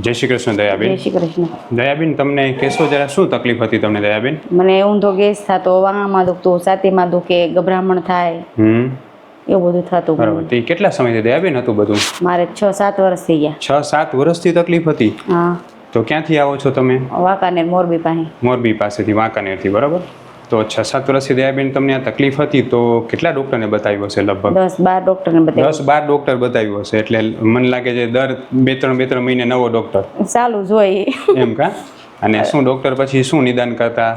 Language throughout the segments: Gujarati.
જય શ્રી કૃષ્ણ જય શ્રી કૃષ્ણ. દયાબેન તમને કેશો જરા શું તકલીફ હતી તમને દયાબેન? મને ઊંધો ગેસ થતો વાહામાં દુખતો છાતીમાં દુખે ગભરામણ થાય. હમ. એવું બધું થતું બરાબર. તે કેટલા સમયથી દયાબેન હતું બધું? મારે છ સાત વર્ષ થઈ ગયા. છ સાત વર્ષથી તકલીફ હતી? હા. તો ક્યાંથી આવો છો તમે? વાંકાનેર મોરબી પાસે. મોરબી પાસેથી વાંકાનેરથી બરાબર? તો છ સાત વર્ષથી દયાબેન તમને આ તકલીફ હતી તો કેટલા ડોક્ટરને બતાવ્યું હશે લગભગ? દસ બાર ડોક્ટરને બતાવ્યું. દસ બાર ડૉક્ટર બતાવ્યું હશે એટલે મને લાગે છે દર બે ત્રણ બે ત્રણ મહિને નવો ડોક્ટર. ચાલુ જ હોય. એમ કા? અને શું ડૉક્ટર પછી શું નિદાન કરતા?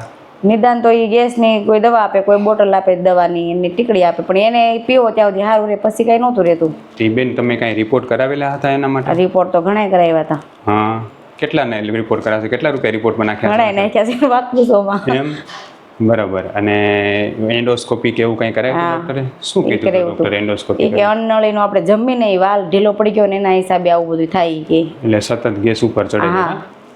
નિદાન તો એ ગેસની કોઈ દવા આપે કોઈ બોટલ આપે દવાની એની ટીકડી આપે પણ એને પીવો ત્યાં સુધી સારું રહે પછી કાંઈ નહોતું રહેતું. તે બેન તમે કાંઈ રિપોર્ટ કરાવેલા હતા એના માટે? રિપોર્ટ તો ઘણા કરાવ્યા હતા. હા. કેટલાને રિપોર્ટ કરાશે? કેટલા રૂપિયા રિપોર્ટમાં નાખ્યા ઘણા નાખ્યા છે વાત પૂછોમાં? એમ? બરાબર. અને એન્ડોસ્કોપી કે એવું કંઈ કરે હા. શું કીધું ડોક્ટર એન્ડોસ્કોપી કે અન્નળીનો આપણે જમીને વાલ ઢીલો પડી ગયો ને એના હિસાબે આવું બધું થાય કે. એટલે સતત ગેસ ઉપર ચડે?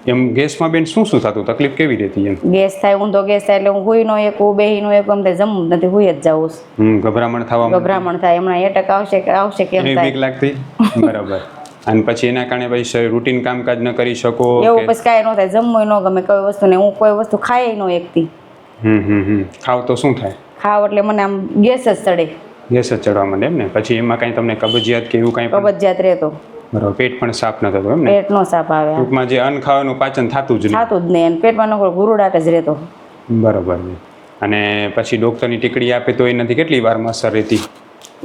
એમ ગેસમાં બેન શું શું થતું? તકલીફ કેવી રહેતી એમ? ગેસ થાય ઊંધો ગેસ થાય એટલે હું હુઈ નો એક બેહી નો એક થાય જમવું નથી હુઈ જ જાઉં. હમ ગભરામણ થવા ગભરામણ થાય હમણાં એટક આવશે કે આવશે કેમ થાય. બીક લાગતી? બરાબર. અને પછી એના કારણે પછી રૂટીન કામકાજ ન કરી શકો એવું પછી કાંઈ ન થાય જમવું ન ગમે કોઈ વસ્તુ ને હું કોઈ વસ્તુ ખાય ન એકતી હમ હમ હમ. ખાવ તો શું થાય? ખાવ એટલે મને આમ ગેસ જ ચડે. ગેસ જ ચડવા માંડે એમ ને? પછી એમાં કાંઈ તમને કબજિયાત કે એવું કાંઈ કબજિયાત રહેતો. બરાબર પેટ પણ સાફ ન થતું એમ ને? પેટનો સાફ આવે. ટૂંકમાં જે અન્ન ખાવાનું પાચન થતું જ નહીં. થતું જ નહીં અને પેટમાં નકરો ગુરુડાટ જ રહેતો. બરાબર અને પછી ડૉક્ટરની ટીકડી આપે તો એનાથી કેટલી વારમાં અસર રહેતી?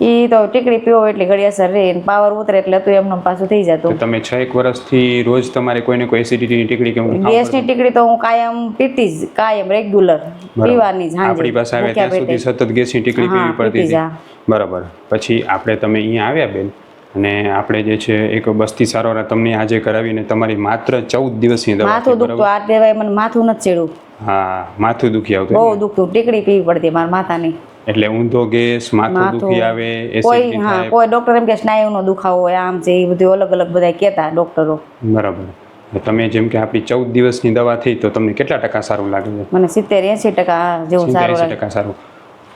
ઈ તો ટીકડી પીવો એટલે ઘડી અસર રે પાવર ઉતરે એટલે તું એમનું પાછું થઈ જતું. તમે છ એક વર્ષથી રોજ તમારે કોઈને કોઈ એસિડિટીની ટીકડી કેમ ગેસની ગેસની ટીકડી તો હું કાયમ પીતી જ કાયમ રેગ્યુલર. પીવાની જ આપણી પાસે આવે ત્યાં સુધી. સતત ગેસની ટીકડી પીવી પડતી હતી. બરાબર. પછી આપણે તમે અહીંયા આવ્યા બેન અને આપણે જે છે એક બસ્તી સારવાર તમને આજે કરાવીને તમારી માત્ર ચૌદ દિવસની દવા માથું દુખતું આ દેવાય મને માથું નથી ચડ્યું. હા માથું દુખી આવતું બહુ દુખતું ટીકડી પીવી પડતી મારા માથાની. એટલે ઊંધો ગેસ માથું દુખી આવે કોઈ એસિડિટી હા થાય. કોઈ ડોક્ટર એમ કે સ્નાયુનો દુખાવો હોય આમ છે એ બધું અલગ અલગ બધા કહેતા ડોક્ટરો બરાબર. તમે જેમ કે આપણી ચૌદ દિવસની દવા થઈ તો તમને કેટલા ટકા સારું લાગે? છે મને સિત્તેર એંસી ટકા જેવું સારું ટકા સારું.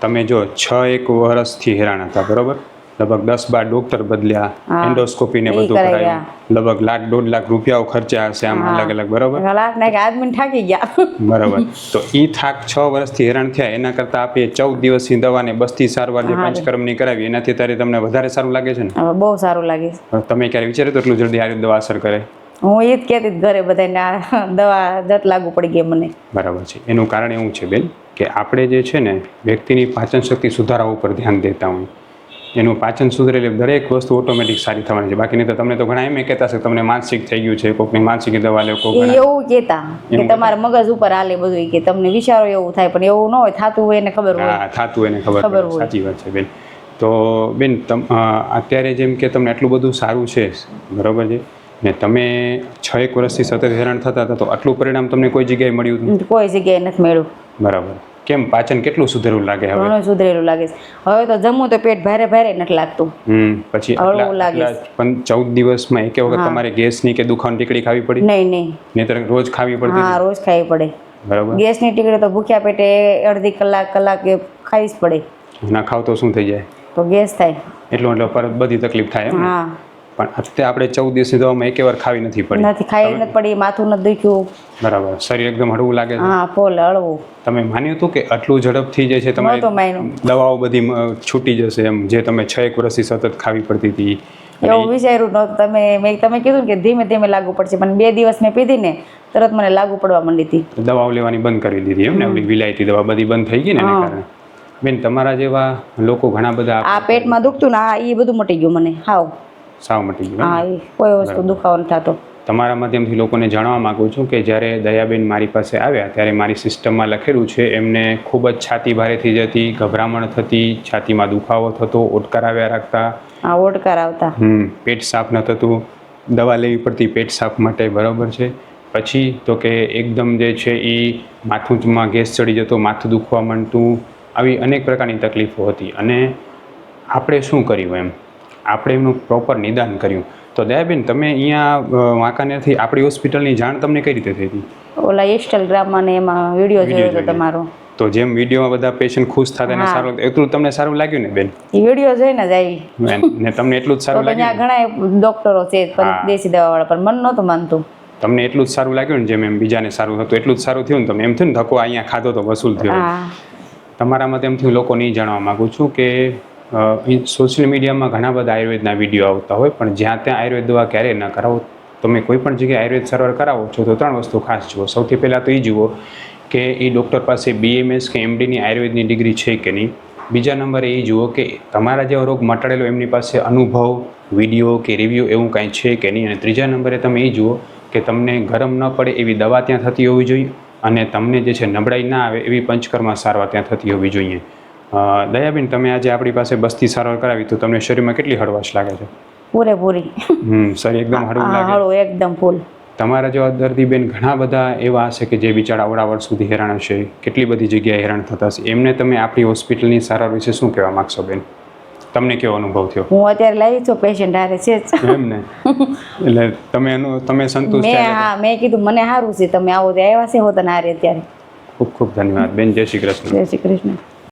તમે જો છ એક વર્ષથી હેરાન હતા બરોબર? લગભગ દસ બાર ડોક્ટર બદલ્યા. એન્ડોસ્કોપી ને બધું. કરાયું લગભગ લાખ દોઢ લાખ રૂપિયાઓ ખર્ચ્યા હશે આમ અલગ અલગ બરોબર? લાખ ને આદમી થાકી ગયા. બરાબર. તો એ થાક છ વર્ષથી હેરાન થયા. એના કરતા આપે ચૌદ દિવસની દવાને બસ્તી સારવાર જે. પંચકર્મની કરાવી એનાથી ત્યારે તમને વધારે સારું લાગે છે ને? બહુ સારું લાગે. તમે ક્યારે વિચાર્યું તો એટલું જલ્દી આ દવા અસર કરે? હું એ જ કહેતી ઘરે બધાને આ દવા જટ લાગુ પડી ગઈ મને. બરાબર છે. એનું કારણ એવું છે બેન કે આપણે જે છે ને વ્યક્તિની પાચન શક્તિ સુધારવા ઉપર ધ્યાન દેતા હોય. એનું પાચન સુધરે દરેક વસ્તુ ઓટોમેટિક સારી થવાની છે. બાકી નહીં તો તમને તો ઘણા એમ કહેતા છે તમને માનસિક થઈ ગયું છે કોઈકની માનસિક દવા લે કોઈ એવું કહેતા. કે તમારા મગજ ઉપર હાલે બધું કે તમને વિચારો એવું થાય પણ એવું ન હોય થાતું હોય એને ખબર હોય. હા હોય એને ખબર હોય. સાચી વાત છે બેન. તો બેન તમ અત્યારે જેમ કે તમને આટલું બધું સારું છે બરાબર છે? ને તમે છ એક વર્ષથી સતત હેરાન થતા હતા તો આટલું પરિણામ તમને કોઈ જગ્યાએ મળ્યું કોઈ જગ્યાએ નથી મળ્યું. બરાબર. કેમ પાચન કેટલું સુધરેલું લાગે હવે? ઘણું સુધરેલું લાગે છે. હવે તો જમવું તો પેટ ભારે ભારે નથી લાગતું. હમ પછી હળવું લાગે પણ ચૌદ દિવસમાં એક વખત. તમારે ગેસની કે દુખાવાની ટીકડી ખાવી પડી? નહીં નહીં. નહીતર રોજ ખાવી પડતી હા રોજ ખાવી પડે. બરાબર. ગેસની ટીકડી તો ભૂખ્યા પેટે અડધી કલાક કલાક ખાવી જ પડે. ના ખાવ તો શું થઈ જાય? તો ગેસ થાય. એટલું એટલે પર બધી તકલીફ થાય હા. પણ અત્યારે આપણે ચૌદ દિવસ સુધી આમાં એક વાર ખાવી નથી પડી. નથી ખાઈ નથી પડી માથું નથી દુખ્યું. બરાબર શરીર એકદમ હળવું લાગે છે. હા ફૂલ હળવું. તમે માન્યું હતું કે આટલું ઝડપથી જે છે તમારે દવાઓ બધી છૂટી જશે એમ જે તમે છ એક વર્ષથી સતત ખાવી પડતી હતી. એવું વિચાર્યું નહોતું. તમે મેં તમે કીધું કે ધીમે ધીમે લાગુ પડશે પણ બે દિવસ મેં પીધી ને તરત મને લાગુ પડવા માંડી હતી. દવાઓ લેવાની બંધ કરી દીધી એમ ને ઓલી વિલાયતી દવા બધી બંધ થઈ ગઈ ને એના કારણે. બેન તમારા જેવા લોકો ઘણા બધા આ પેટમાં દુખતું ને હા એ બધું મટી ગયું મને. હાવ. સાવ મટી ગયું હા એ કોઈ વસ્તુ દુખાવો નથી થતો. તમારા માધ્યમથી લોકોને જાણવા માગું છું કે જ્યારે દયાબેન મારી પાસે આવ્યા ત્યારે મારી સિસ્ટમમાં લખેલું છે એમને ખૂબ જ છાતી ભારે થઈ જતી ગભરામણ થતી છાતીમાં દુખાવો થતો ઓટકાર આવ્યા રાખતા. હા ઓટકાર આવતા. હમ પેટ સાફ ન થતું. દવા લેવી પડતી પેટ સાફ માટે બરાબર છે. પછી તો કે એકદમ જે છે એ માથુંમાં ગેસ ચડી જતો માથું દુખવા માંડતું. આવી અનેક પ્રકારની તકલીફો હતી. અને આપણે શું કર્યું એમ? આપણે એમનું પ્રોપર નિદાન કર્યું. તો દયાબેન તમે અહીંયા વાંકાનેરથી આપણી હોસ્પિટલની જાણ તમને કઈ રીતે થઈ હતી? ઓલા ઇન્સ્ટાગ્રામમાં ને એમાં વીડિયો જોયો હતો તમારો. તો જેમ વિડીયોમાં બધા પેશન્ટ ખુશ થતા હા. સારું એટલું તમને સારું લાગ્યું ને બેન? એ વીડિયો જોઈને જ આવી. ને તમને એટલું જ સારું લાગ્યું? ઘણા ડોક્ટરો છે દેશી દવા વાળા પણ મન નહોતું માનતું. તમને એટલું જ સારું લાગ્યું ને જેમ એમ બીજાને સારું થતું એટલું જ સારું થયું ને તમે એમ થયું ને ધક્કો અહીંયા ખાધો તો વસૂલ થયો તમારા મત એમ હું લોકોને નહીં જાણવા માગું છું કે સોશિયલ મીડિયામાં ઘણા બધા આયુર્વેદના વીડિયો આવતા હોય, પણ જ્યાં ત્યાં આયુર્વેદ દવા ક્યારેય ન કરાવો. તમે કોઈ પણ જગ્યાએ આયુર્વેદ સારવાર કરાવો છો, તો ત્રણ વસ્તુ ખાસ જુઓ. સૌથી પહેલાં તો એ જુઓ કે એ ડૉક્ટર પાસે બીએમએસ કે એમડીની આયુર્વેદની ડિગ્રી છે કે નહીં. બીજા નંબરે એ જુઓ કે તમારા જેવો રોગ મટાડેલો એમની પાસે અનુભવ વીડિયો કે રિવ્યૂ એવું કાંઈ છે કે નહીં. અને ત્રીજા નંબરે તમે એ જુઓ કે તમને ગરમ ન પડે એવી દવા ત્યાં થતી હોવી જોઈએ અને તમને જે છે નબળાઈ ના આવે એવી પંચકર્મા સારવાર ત્યાં થતી હોવી જોઈએ. દયાબેન તમે આજે આપણી પાસે બસ્તી સારવાર કરાવી તો તમને શરીરમાં કેટલી હળવાશ લાગે છે? પૂરેપૂરી હમ શરીર એકદમ હળવું લાગે. હળવું એકદમ ફૂલ. તમારા જેવા દર્દીબેન ઘણા બધા એવા હશે કે જે બિચારા આવડા સુધી હેરાન હશે. કેટલી બધી જગ્યાએ હેરાન થતા હશે. એમને તમે આપણી હોસ્પિટલની સારવાર વિશે શું કહેવા માગશો બેન? તમને કેવો અનુભવ થયો? હું અત્યારે લાવી છું પેશન્ટ હારે છે એમ ને? એટલે તમે એનું તમે સંતુષ્ટ મેં હા મેં કીધું મને સારું છે તમે આવો ત્યાં આવ્યા છે હો તને હારે અત્યારે. ખૂબ ખૂબ ધન્યવાદ બેન. જય શ્રી કૃષ્ણ. જય શ્રી કૃષ્ણ.